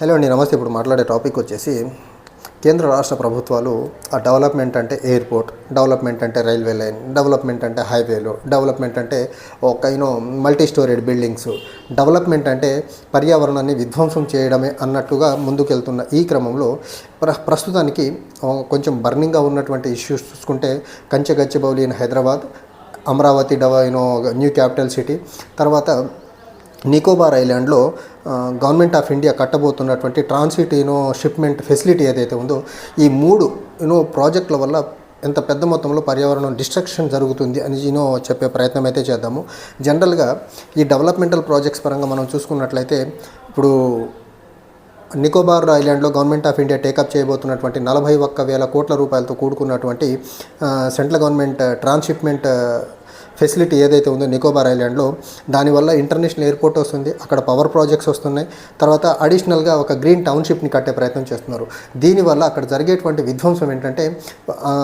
Hello అండి నమస్తే. ఇప్పుడు మాట్లాడే టాపిక్ వచ్చేసి కేంద్ర రాష్ట్ర ప్రభుత్వాలు ఆ డెవలప్మెంట్ అంటే ఎయిర్పోర్ట్ డెవలప్మెంట్ అంటే రైల్వే లైన్ డెవలప్మెంట్ అంటే హైవేలు డెవలప్మెంట్ అంటే ఒక you know multi storeyed buildings development అంటే పర్యావరణాన్ని విధ్వంసం చేయడమే అన్నట్టుగా ముందుకెళ్తున్న ఈ క్రమంలో ప్ర ప్రస్తుతానికి కొంచెం బర్నింగ్గా ఉన్నటువంటి ఇష్యూస్ చూసుకుంటే కంచె Gachibowli in Hyderabad Amaravati డవ you know new capital city తర్వాత నికోబార్ ఐలాండ్లో government of India కట్టబోతున్నటువంటి transit you know shipment facility ఏదైతే ఉందో ఈ మూడు యూనో ప్రాజెక్టుల వల్ల ఎంత పెద్ద మొత్తంలో పర్యావరణం డిస్ట్రక్షన్ జరుగుతుంది అని యూనో చెప్పే ప్రయత్నం అయితే చేద్దాము. జనరల్గా ఈ డెవలప్మెంటల్ ప్రాజెక్ట్స్ పరంగా మనం చూసుకున్నట్లయితే ఇప్పుడు నికోబార్ ఐలాండ్లో government of India take up చేయబోతున్నటువంటి నలభై ఒక్క వేల కోట్ల రూపాయలతో కూడుకున్నటువంటి సెంట్రల్ గవర్నమెంట్ ట్రాన్స్షిప్మెంట్ ఫెసిలిటీ ఏదైతే ఉందో నికోబార్ ఐలాండ్లో దానివల్ల ఇంటర్నేషనల్ ఎయిర్పోర్ట్ వస్తుంది అక్కడ పవర్ ప్రాజెక్ట్స్ వస్తున్నాయి. తర్వాత అడిషనల్గా ఒక గ్రీన్ టౌన్షిప్ని కట్టే ప్రయత్నం చేస్తున్నారు. దీనివల్ల అక్కడ జరిగేటువంటి విధ్వంసం ఏంటంటే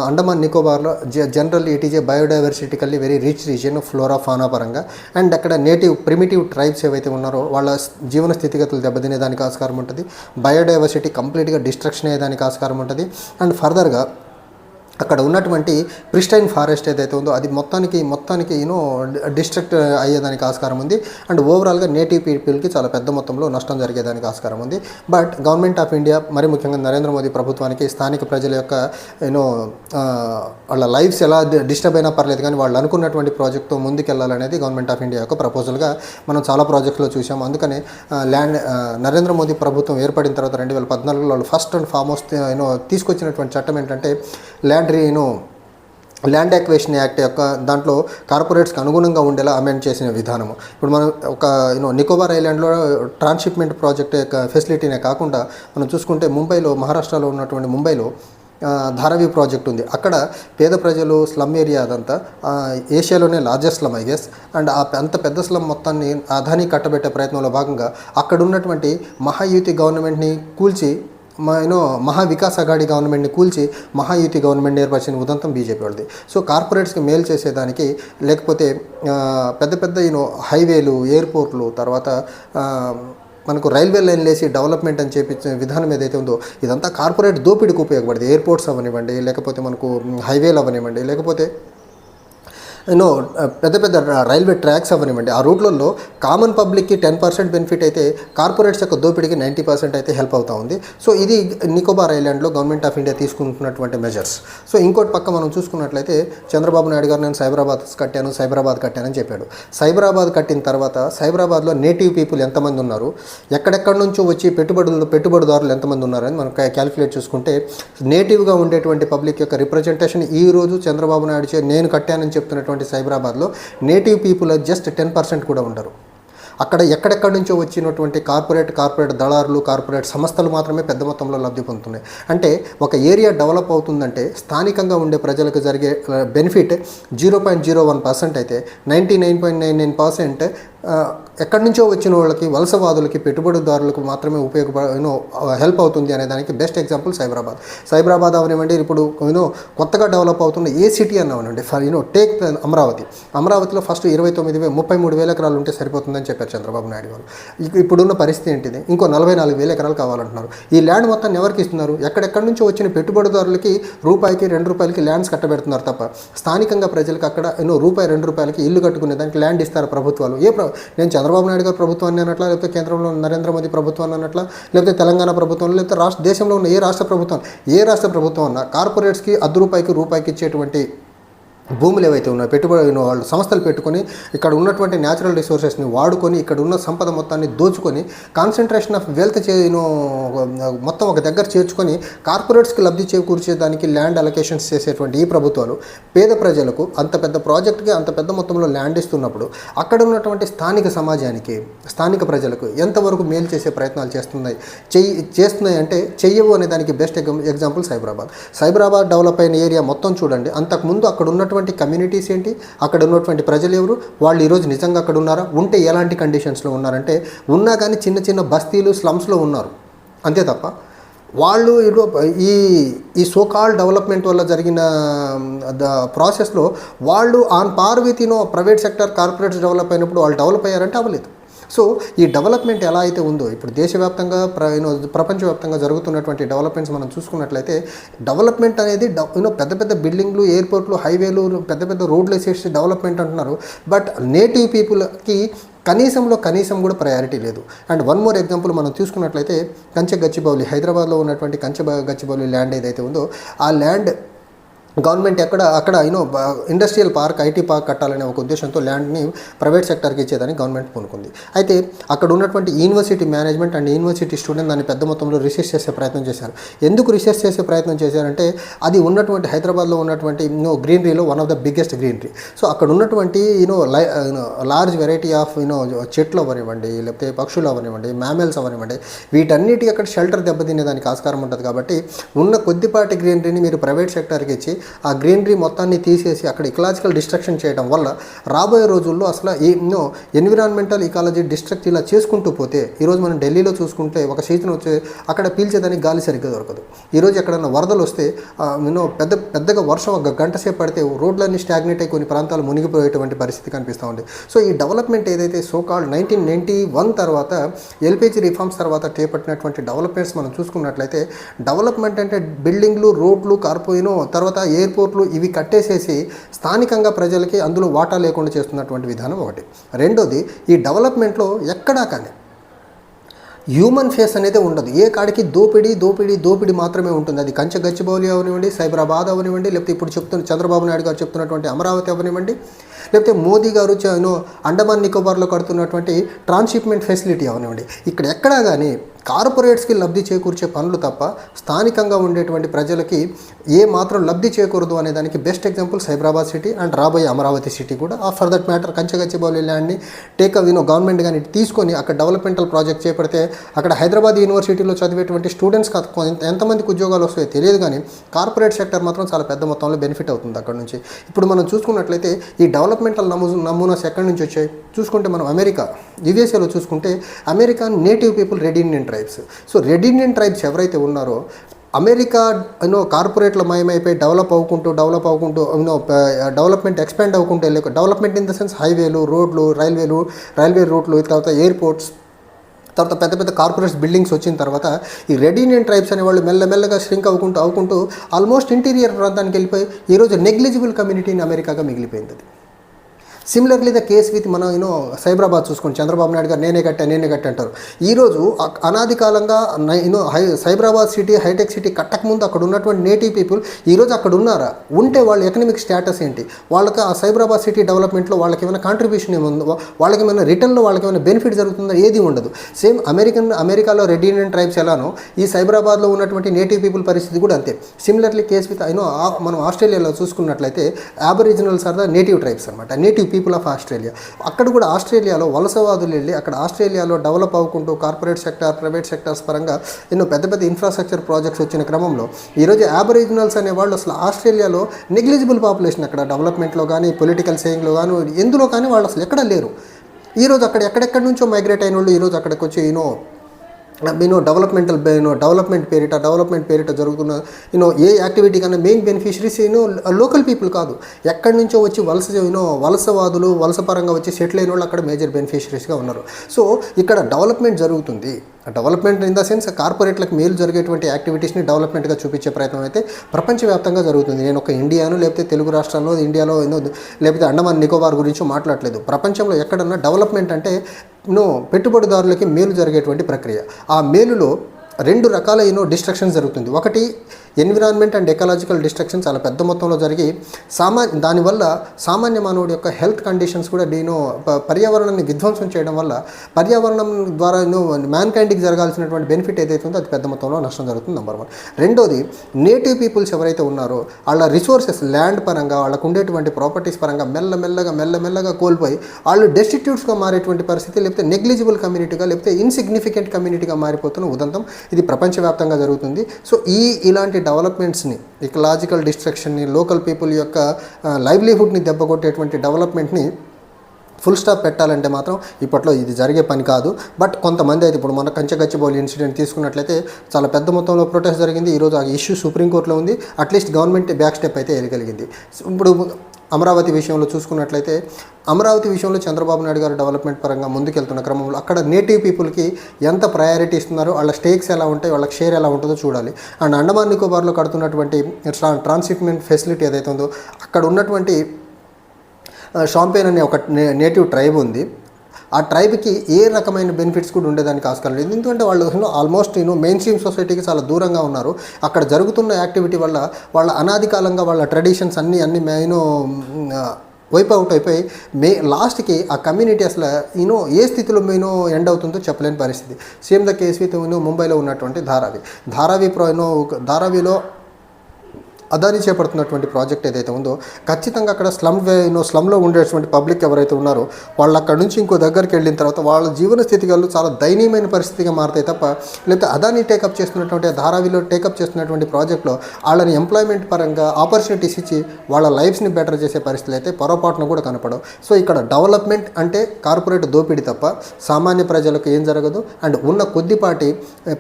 అండమాన్ నికోబార్లో జ general it is a biodiversitically very rich region flora fauna పరంగా. అండ్ అక్కడ నేటివ్ ప్రిమిటివ్ ట్రైబ్స్ ఏవైతే ఉన్నారో వాళ్ళ జీవన స్థితిగతులు దెబ్బతినేదానికి ఆస్కారం ఉంటుంది. బయోడైవర్సిటీ కంప్లీట్గా డిస్ట్రక్షన్ అయ్యేదానికి ఆస్కారం ఉంటుంది. అండ్ ఫర్దర్గా అక్కడ ఉన్నటువంటి ప్రిస్టైన్ ఫారెస్ట్ ఏదైతే ఉందో అది మొత్తానికి మొత్తానికి యూనో డిస్ట్రక్ట్ అయ్యేదానికి ఆస్కారం ఉంది. అండ్ ఓవరాల్గా నేటివ్ పీపుల్కి చాలా పెద్ద మొత్తంలో నష్టం జరిగేదానికి ఆస్కారం ఉంది. బట్ గవర్నమెంట్ ఆఫ్ ఇండియా మరి ముఖ్యంగా నరేంద్ర మోదీ ప్రభుత్వానికి స్థానిక ప్రజల యొక్క యూనో వాళ్ళ లైఫ్స్ ఎలా డిస్టర్బ్ అయినా పర్లేదు కానీ వాళ్ళు అనుకున్నటువంటి ప్రాజెక్ట్తో ముందుకెళ్ళాలనేది గవర్నమెంట్ ఆఫ్ ఇండియా యొక్క ప్రపోజల్గా మనం చాలా ప్రాజెక్టులో చూసాం అందుకనే ల్యాండ్ నరేంద్ర మోదీ ప్రభుత్వం ఏర్పడిన తర్వాత రెండు వేల పద్నాలుగులో వాళ్ళు ఫస్ట్ అండ్ ఫార్మోస్ట్ యూనో తీసుకొచ్చినటువంటి చట్టం ఏంటంటే land you know land acquisition act యొక్క దాంట్లో కార్పొరేట్స్కి అనుగుణంగా ఉండేలా అమెండ్ చేసిన విధానము. ఇప్పుడు మనం ఒక యూనో నికోబార్ ఐలాండ్లో ట్రాన్స్షిప్మెంట్ ప్రాజెక్ట్ యొక్క ఫెసిలిటీనే కాకుండా మనం చూసుకుంటే ముంబైలో మహారాష్ట్రలో ఉన్నటువంటి ముంబైలో ధారావి ప్రాజెక్ట్ ఉంది. అక్కడ పేద ప్రజలు స్లమ్ ఏరియా అదంతా ఏషియాలోనే largest slum I guess and ఆ అంత పెద్ద స్లమ్ మొత్తాన్ని అదాని కట్టబెట్టే ప్రయత్నంలో భాగంగా అక్కడ ఉన్నటువంటి మహాయుతి గవర్నమెంట్ని కూల్చి మా యూనో మహా వికాస్ అఘాడి గవర్నమెంట్ని కూల్చి మహాయుతి గవర్నమెంట్ ఏర్పరిచిన ఉదంతం బీజేపీ వాళ్ళది. సో కార్పొరేట్స్కి మేలు చేసేదానికి లేకపోతే పెద్ద పెద్ద యూనో హైవేలు ఎయిర్పోర్ట్లు తర్వాత మనకు రైల్వే లైన్ లేసి డెవలప్మెంట్ అని చేపించిన విధానం ఏదైతే ఉందో ఇదంతా కార్పొరేట్ దోపిడీకి ఉపయోగపడింది. ఎయిర్పోర్ట్స్ అవనివ్వండి లేకపోతే మనకు హైవేలు అవనివ్వండి లేకపోతే యూనో uh, పెద్ద పెద్ద రైల్వే ట్రాక్స్ అవనివ్వండి ఆ రూట్లలో కామన్ పబ్లిక్కి టెన్ పర్సెంట్ బెనిఫిట్ అయితే కార్పొరేట్స్ యొక్క దోపిడీకి నైంటీ పర్సెంట్ అయితే హెల్ప్ అవుతా ఉంది. సో ఇది నికోబార్ ఐలాండ్లో గవర్నమెంట్ ఆఫ్ ఇండియా తీసుకుంటున్నటువంటి మెజర్స్ సో ఇంకోటి పక్క మనం చూసుకున్నట్లయితే చంద్రబాబు నాయుడు గారు నేను సైబరాబాద్ కట్టాను సైబరాబాద్ కట్టానని చెప్పాడు. సైబరాబాద్ కట్టిన తర్వాత సైబరాబాద్లో నేటివ్ పీపుల్ ఎంతమంది ఉన్నారు? ఎక్కడెక్కడి నుంచో వచ్చి పెట్టుబడులు పెట్టుబడిదారులు ఎంతమంది ఉన్నారని మనం క్యాలిక్యులేట్ చేసుకుంటే నేటివ్గా ఉండేటువంటి పబ్లిక్ యొక్క రిప్రజెంటేషన్ ఈ రోజు చంద్రబాబు నాయుడు చే నేను కట్టానని చెప్తున్నటువంటి సైబరాబాద్లో native people just ten percent కూడా ఉండరు. అక్కడ ఎక్కడెక్కడి నుంచో వచ్చినటువంటి కార్పొరేట్ కార్పొరేట్ దళారులు కార్పొరేట్ సంస్థలు మాత్రమే పెద్ద మొత్తంలో లబ్ధి పొందుతున్నాయి. అంటే ఒక ఏరియా డెవలప్ అవుతుందంటే స్థానికంగా ఉండే ప్రజలకు జరిగే benefit zero point zero one percent అయితే ninety nine point nine nine percent ఎక్కడి నుంచో వచ్చిన వాళ్ళకి వలసవాదులకి పెట్టుబడిదారులకు మాత్రమే ఉపయోగపడ యూనో హెల్ప్ అవుతుంది అనే దానికి బెస్ట్ ఎగ్జాంపుల్ సైబరాబాద్. సైబరాబాద్ అవనివ్వండి ఇప్పుడు యూనో కొత్తగా డెవలప్ అవుతున్న ఏ city అన్నవనండి for you know take Amaravati. అమరావతిలో ఫస్ట్ ఇరవై తొమ్మిది వేల ముప్పై మూడు వేల ఎకరాలు ఉంటే సరిపోతుందని చెప్పారు చంద్రబాబు నాయుడు గారు. ఇప్పుడున్న పరిస్థితి ఏంటిది? ఇంకో నలభై నాలుగు వేల ఎకరాలు కావాలంటున్నారు. ఈ ల్యాండ్ మొత్తాన్ని ఎవరికి ఇస్తున్నారు? ఎక్కడెక్కడి నుంచో వచ్చిన పెట్టుబడిదారులకి రూపాయికి రెండు రూపాయలకి ల్యాండ్స్ కట్టబెడుతున్నారు తప్ప స్థానికంగా ప్రజలకు అక్కడ ఎన్నో రూపాయి రెండు రూపాయలకి ఇల్లు కట్టుకునే దానికి ల్యాండ్ ఇస్తారు ప్రభుత్వాలు. ఏ ప్ర నేను చంద్రబాబు నాయుడు గారు ప్రభుత్వాన్ని అన్నట్లా లేకపోతే కేంద్రంలో నరేంద్ర మోదీ ప్రభుత్వాన్ని అన్నట్లా లేకపోతే తెలంగాణ ప్రభుత్వం లేకపోతే రాష్ట్ర దేశంలో ఉన్న ఏ రాష్ట్ర ప్రభుత్వం ఏ రాష్ట్ర ప్రభుత్వం అన్నా కార్పొరేట్స్కి అర్ధ రూపాయికి రూపాయికి ఇచ్చేటువంటి భూములు ఏవైతే ఉన్నాయో పెట్టుబడి వాళ్ళు సంస్థలు పెట్టుకొని ఇక్కడ ఉన్నటువంటి న్యాచురల్ రిసోర్సెస్ని వాడుకొని ఇక్కడ ఉన్న సంపద మొత్తాన్ని దోచుకొని కాన్సన్ట్రేషన్ ఆఫ్ వెల్త్ చేయను మొత్తం ఒక దగ్గర చేర్చుకొని కార్పొరేట్స్కి లబ్ధి చేకూర్చేదానికి ల్యాండ్ అలొకేషన్స్ చేసేటువంటి ఈ ప్రభుత్వాలు పేద ప్రజలకు అంత పెద్ద ప్రాజెక్ట్కి అంత పెద్ద మొత్తంలో ల్యాండ్ ఇస్తున్నప్పుడు అక్కడ ఉన్నటువంటి స్థానిక సమాజానికి స్థానిక ప్రజలకు ఎంతవరకు మేలు చేసే ప్రయత్నాలు చేస్తున్నాయి చెయ్యి చేస్తున్నాయి అంటే చెయ్యవు అనే దానికి best example Cyberabad. Cyberabad develop అయిన ఏరియా మొత్తం చూడండి. అంతకుముందు అక్కడ ఉన్నటువంటి కమ్యూనిటీస్ ఏంటి? అక్కడ ఉన్నటువంటి ప్రజలు ఎవరు? వాళ్ళు ఈరోజు నిజంగా అక్కడ ఉన్నారా? ఉంటే ఎలాంటి కండిషన్స్లో ఉన్నారంటే ఉన్నా కానీ చిన్న చిన్న బస్తీలు స్లమ్స్లో ఉన్నారు. అంతే తప్ప వాళ్ళు ఈ ఈ సోకాల్ డెవలప్మెంట్ వల్ల జరిగిన ద ప్రాసెస్లో వాళ్ళు on par with private sector corporates develop అయినప్పుడు వాళ్ళు డెవలప్ అయ్యారంటే అవ్వలేదు. సో ఈ డెవలప్మెంట్ ఎలా అయితే ఉందో ఇప్పుడు దేశవ్యాప్తంగా ప్ర యూనో ప్రపంచవ్యాప్తంగా జరుగుతున్నటువంటి డెవలప్మెంట్స్ మనం చూసుకున్నట్లయితే డెవలప్మెంట్ అనేది యూనో పెద్ద పెద్ద బిల్డింగ్లు ఎయిర్పోర్ట్లు హైవేలు పెద్ద పెద్ద రోడ్లు వేసేసి డెవలప్మెంట్ అంటున్నారు. బట్ నేటివ్ పీపుల్కి కనీసంలో కనీసం కూడా ప్రయారిటీ లేదు. అండ్ వన్ మోర్ ఎగ్జాంపుల్ మనం చూసుకున్నట్లయితే కంచె గచ్చిబౌలి హైదరాబాద్లో ఉన్నటువంటి కంచె గచ్చిబౌలి ల్యాండ్ ఏదైతే ఉందో ఆ ల్యాండ్ గవర్నమెంట్ ఎక్కడ అక్కడ you know industrial park IT park కట్టాలనే ఒక ఉద్దేశంతో ల్యాండ్ని ప్రైవేట్ సెక్టర్కి ఇచ్చేదని గవర్నమెంట్ పూనుకుంది. అయితే అక్కడ ఉన్నటువంటి university management and university student దాన్ని పెద్ద మొత్తంలో రీసెర్చ్ చేసే ప్రయత్నం చేశారు. ఎందుకు రీసెర్చ్ చేసే ప్రయత్నం చేశారంటే అది ఉన్నటువంటి హైదరాబాద్లో ఉన్నటువంటి you know గ్రీనరీలో one of the biggest greenery so అక్కడ ఉన్నటువంటి యూనో లై లార్జ్ వెరైటీ ఆఫ్ యూనో చెట్లు అవనివ్వండి లేకపోతే పక్షులు అవనివ్వండి మ్యామెల్స్ అవనివ్వండి వీటన్నిటికీ అక్కడ షెల్టర్ దెబ్బతినేదానికి ఆస్కారం ఉంటుంది కాబట్టి ఉన్న కొద్దిపాటి గ్రీనరీని మీరు ప్రైవేట్ సెక్టర్కి ఇచ్చి ఆ గ్రీనరీ మొత్తాన్ని తీసేసి అక్కడ ఇకలాజికల్ డిస్ట్రక్షన్ చేయడం వల్ల రాబోయే రోజుల్లో అసలు ఎన్నో ఎన్విరాన్మెంటల్ ఇకాలజీ డిస్ట్రక్ట్ ఇలా చేసుకుంటూ పోతే ఈరోజు మనం ఢిల్లీలో చూసుకుంటే ఒక సీజన్ వచ్చే అక్కడ పీల్చేదానికి గాలి సరిగ్గా దొరకదు. ఈరోజు ఎక్కడన్నా వరదలు వస్తే ఎన్నో పెద్ద పెద్దగా వర్షం ఒక గంట సేపు పడితే రోడ్లన్నీ స్టాగ్నేట్ అయి కొన్ని ప్రాంతాలు మునిగిపోయేటువంటి పరిస్థితి కనిపిస్తూ ఉంది. సో ఈ డెవలప్మెంట్ ఏదైతే so called nineteen ninety one తర్వాత ఎల్పిజి రిఫార్మ్స్ తర్వాత చేపట్టినటువంటి డెవలప్మెంట్స్ మనం చూసుకున్నట్లయితే డెవలప్మెంట్ అంటే బిల్డింగ్లు రోడ్లు కార్పోయినో తర్వాత ఎయిర్పోర్ట్లు ఇవి కట్టేసేసి స్థానికంగా ప్రజలకి అందులో వాటా లేకుండా చేస్తున్నటువంటి విధానం ఒకటి. రెండోది ఈ డెవలప్మెంట్లో ఎక్కడా కానీ హ్యూమన్ ఫేస్ అనేది ఉండదు. ఏ కాడికి దోపిడీ దోపిడీ దోపిడీ మాత్రమే ఉంటుంది. అది కంచె గచ్చిబౌలి అవనివ్వండి సైబరాబాద్ అవనివ్వండి లేకపోతే ఇప్పుడు చెప్తున్న చంద్రబాబు నాయుడు గారు చెప్తున్నటువంటి అమరావతి అవనివ్వండి లేకపోతే మోదీ గారు అండమాన్ నికోబార్లో కడుతున్నటువంటి ట్రాన్స్షిప్మెంట్ ఫెసిలిటీ అవనివ్వండి. ఇక్కడ ఎక్కడా కానీ కార్పొరేట్స్కి లబ్ధి చేకూర్చే పనులు తప్ప స్థానికంగా ఉండేటువంటి ప్రజలకి ఏ మాత్రం లబ్ధి చేకూరదు అనే దానికి best example Cyberabad city and రాబోయే అమరావతి సిటీ కూడా. ఆ ఫర్ దట్ మ్యాటర్ కంచగచ్చిబౌలి ల్యాండ్ని టేక్ యూనో గవర్నమెంట్ కానీ తీసుకొని అక్కడ డెవలప్మెంటల్ ప్రాజెక్ట్ చేపడితే అక్కడ హైదరాబాద్ యూనివర్సిటీలో చదివేటువంటి స్టూడెంట్స్కి ఎంతమందికి ఉద్యోగాలు వస్తాయో తెలియదు కానీ కార్పొరేట్ సెక్టర్ మాత్రం చాలా పెద్ద మొత్తంలో బెనిఫిట్ అవుతుంది అక్కడ నుంచి. ఇప్పుడు మనం చూసుకున్నట్లయితే ఈ డెవలప్మెంటల్ నమూ నమూనాస్ ఎక్కడి నుంచి వచ్చాయి? చూసుకుంటే మనం అమెరికా యుఎస్ఏలో చూసుకుంటే America native people ready in tribes so red Indian tribes ఎవరైతే ఉన్నారో అమెరికా యూనో కార్పొరేట్లో మయమైపోయి డెవలప్ అవ్వుకుంటూ డెవలప్ అవ్వుకుంటూ యూనో డెవలప్మెంట్ ఎక్స్పాండ్ అవ్వకుంటూ వెళ్ళే డెవలప్మెంట్ ఇన్ ద సెన్స్ హైవేలు రోడ్లు రైల్వేలు రైల్వే రూట్లు తర్వాత ఎయిర్పోర్ట్స్ తర్వాత పెద్ద పెద్ద కార్పొరేట్స్ బిల్డింగ్స్ వచ్చిన తర్వాత ఈ రెడ్ ఇండియన్ ట్రైబ్స్ అనే వాళ్ళు మెల్లమెల్లగా శ్రింక్ అవ్వుకుంటూ అవ్వుకుంటూ ఆల్మోస్ట్ ఇంటీరియర్ ప్రాంతానికి వెళ్ళిపోయి ఈరోజు నెగ్లిజిబుల్ కమ్యూనిటీ ఇన్ అమెరికాగా మిగిలిపోయింది సిమిలర్లీ ద కేస్ విత్ మనం యూనో సైబరాబాద్ చూసుకోండి. చంద్రబాబు నాయుడు గారు నేనే కట్టా నేనే కట్టా అంటారు. ఈరోజు అనాది కాలంగా యూనో హై సైబరాబాద్ సిటీ హైటెక్ సిటీ కట్టకముందు అక్కడ ఉన్నటువంటి నేటివ్ పీపుల్ ఈరోజు అక్కడ ఉన్నారా? ఉంటే వాళ్ళ ఎకనమిక్ స్టేటస్ ఏంటి? వాళ్ళకి ఆ సైబరాబాద్ సిటీ డెవలప్మెంట్లో వాళ్ళకి ఏమైనా కాంట్రిబ్యూషన్ ఏముందో వాళ్ళకి ఏమైనా రిటర్న్లో వాళ్ళకి ఏమైనా బెనిఫిట్ జరుగుతుందో ఏది ఉండదు. సేమ్ అమెరికన్ అమెరికాలో రెడ్ ఇండియన్ ట్రైబ్స్ ఎలానో ఈ సైబరాబాద్లో ఉన్నటువంటి నేటివ్ పీపుల్ పరిస్థితి కూడా అంతే. సిమిలర్లీ కేస్ విత్ ఐనో మనం ఆస్ట్రేలియాలో చూసుకున్నట్లయితే aboriginals are the native tribes అనమాట నేటివ్ పీపుల్ ఆఫ్ ఆస్ట్రేలియా. అక్కడ కూడా ఆస్ట్రేలియాలో వలసవాదులు వెళ్ళి అక్కడ ఆస్ట్రేలియాలో డెవలప్ అవ్వకుంటూ కార్పొరేట్ సెక్టార్ ప్రైవేట్ సెక్టార్స్ పరంగా ఎన్నో పెద్ద పెద్ద ఇన్ఫ్రాస్ట్రక్చర్ ప్రాజెక్ట్స్ వచ్చిన క్రమంలో ఈరోజు యాబరిజినల్స్ అనే వాళ్ళు అసలు ఆస్ట్రేలియాలో నెగ్లిజిబుల్ పాపులేషన్ అక్కడ డెవలప్మెంట్లో కానీ పొలిటికల్ సేయింగ్లో కానీ ఎందులో కానీ వాళ్ళు అసలు ఎక్కడ లేరు. ఈరోజు అక్కడ ఎక్కడెక్కడి నుంచో మైగ్రేట్ అయిన వాళ్ళు ఈరోజు అక్కడికి వచ్చి you know you know developmental you know development పేరిట డెవలప్మెంట్ పేరిట జరుగుతున్న యూనో ఏ యాక్టివిటీ కన్నా main beneficiaries you know local people కాదు. ఎక్కడి నుంచో వచ్చి వలస యూనో వలసవాదులు వలస పరంగా వచ్చి సెటిల్ అయిన వాళ్ళు అక్కడ మేజర్ బెనిఫిషరీస్గా ఉన్నారు. సో ఇక్కడ డెవలప్మెంట్ జరుగుతుంది. డెవలప్మెంట్ ఇన్ ద సెన్స్ కార్పొరేట్లకు మేలు జరిగేటువంటి యాక్టివిటీస్ని డెవలప్మెంట్గా చూపించే ప్రయత్నం అయితే ప్రపంచవ్యాప్తంగా జరుగుతుంది. నేను ఒక ఇండియాను లేకపోతే తెలుగు రాష్ట్రాల్లో ఇండియాలో లేకపోతే అండమాన్ నికోబార్ గురించి మాట్లాడలేదు. ప్రపంచంలో ఎక్కడన్నా డెవలప్మెంట్ అంటే నో పెట్టుబడిదారులకి మేలు జరిగేటువంటి ప్రక్రియ. ఆ మేలులో రెండు రకాలైన డిస్ట్రక్షన్ జరుగుతుంది. ఒకటి ఎన్విరాన్మెంట్ అండ్ ఎకలాజికల్ డిస్ట్రక్షన్ చాలా పెద్ద మొత్తంలో జరిగి సామా దానివల్ల సామాన్య మానవుడి యొక్క హెల్త్ కండిషన్స్ కూడా నేను పర్యావరణాన్ని విధ్వంసం చేయడం వల్ల పర్యావరణం ద్వారా మ్యాన్ కైండ్కి జరగాల్సినటువంటి బెనిఫిట్ ఏదైతే ఉందో అది పెద్ద మొత్తంలో నష్టం జరుగుతుంది నెంబర్ వన్ రెండోది నేటివ్ పీపుల్స్ ఎవరైతే ఉన్నారో వాళ్ళ రిసోర్సెస్ ల్యాండ్ పరంగా వాళ్ళకు ఉండేటువంటి ప్రాపర్టీస్ పరంగా మెల్లమెల్లగా మెల్లమెల్లగా కోల్పోయి వాళ్ళు డెస్టిట్యూట్స్గా మారేటువంటి పరిస్థితి లేకపోతే నెగ్లిజిబుల్ కమ్యూనిటీగా లేకపోతే ఇన్సిగ్నిఫికెంట్ కమ్యూనిటీగా మారిపోతున్న ఉదంతం ఇది ప్రపంచవ్యాప్తంగా జరుగుతుంది. సో ఈ ఇలాంటి డెవలప్మెంట్స్ని ఇకలాజికల్ డిస్ట్రక్షన్ని లోకల్ పీపుల్ యొక్క లైవ్లీహుడ్ని దెబ్బకొట్టేటువంటి డెవలప్మెంట్ని ఫుల్ స్టాప్ పెట్టాలంటే మాత్రం ఇప్పట్లో ఇది జరిగే పని కాదు. బట్ కొంతమంది అయితే ఇప్పుడు మన కంచగచ్చిబౌలి ఇన్సిడెంట్ తీసుకున్నట్లయితే చాలా పెద్ద మొత్తంలో ప్రొటెస్ట్ జరిగింది. ఈరోజు ఆ ఇష్యూ సుప్రీంకోర్టులో ఉంది. అట్లీస్ట్ గవర్నమెంట్ బ్యాక్ స్టెప్ అయితే వెళ్ళగలిగింది. ఇప్పుడు అమరావతి విషయంలో చూసుకున్నట్లయితే అమరావతి విషయంలో చంద్రబాబు నాయుడు గారు డెవలప్మెంట్ పరంగా ముందుకెళ్తున్న క్రమంలో అక్కడ నేటివ్ పీపుల్కి ఎంత ప్రయారిటీ ఇస్తున్నారో వాళ్ళ స్టేక్స్ ఎలా ఉంటాయి వాళ్ళ షేర్ ఎలా ఉంటుందో చూడాలి. అండ్ అండమాన్ నికోబార్లో కడుతున్నటువంటి ట్రాన్స్షిప్మెంట్ ఫెసిలిటీ ఏదైతే ఉందో అక్కడ ఉన్నటువంటి షాంపేన్ అనే ఒక నేటివ్ ట్రైబ్ ఉంది. ఆ ట్రైబ్కి ఏ రకమైన బెనిఫిట్స్ కూడా ఉండేదానికి ఆస్కారం లేదు. ఎందుకంటే వాళ్ళు ఆల్మోస్ట్ యూనో మెయిన్ స్ట్రీమ్ సొసైటీకి చాలా దూరంగా ఉన్నారు. అక్కడ జరుగుతున్న యాక్టివిటీ వల్ల వాళ్ళ అనాది కాలంగా వాళ్ళ ట్రెడిషన్స్ అన్నీ అన్ని మెయిన్ వైప్ అవుట్ అయిపోయి మే లాస్ట్కి ఆ కమ్యూనిటీ అసలు యూనో ఏ స్థితిలో మేనో ఎండ్ అవుతుందో చెప్పలేని పరిస్థితి. సేమ్ ద కేస్ విత్ ముంబైలో ఉన్నటువంటి Dharavi. Dharavi pro you know ధారావిలో Adani చేపడుతున్నటువంటి ప్రాజెక్ట్ ఏదైతే ఉందో ఖచ్చితంగా అక్కడ స్లమ్ స్లమ్లో ఉండేటువంటి పబ్లిక్ ఎవరైతే ఉన్నారో వాళ్ళు అక్కడ నుంచి ఇంకో దగ్గరికి వెళ్ళిన తర్వాత వాళ్ళ జీవన స్థితిగతులు చాలా దయనీయమైన పరిస్థితిగా మారుతాయి తప్ప లేకపోతే అదాని టేకప్ చేస్తున్నటువంటి ధారావిలో టేకప్ చేస్తున్నటువంటి ప్రాజెక్ట్లో వాళ్ళని ఎంప్లాయ్మెంట్ పరంగా ఆపర్చునిటీస్ ఇచ్చి వాళ్ళ లైఫ్స్ని బెటర్ చేసే పరిస్థితులు అయితే పొరపాటున కూడా కనపడవు. సో ఇక్కడ డెవలప్మెంట్ అంటే కార్పొరేట్ దోపిడీ తప్ప సామాన్య ప్రజలకు ఏం జరగదు. అండ్ ఉన్న కొద్దిపాటి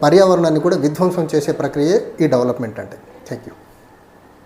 పర్యావరణాన్ని కూడా విధ్వంసం చేసే ప్రక్రియే ఈ డెవలప్మెంట్ అంటే. Thank you.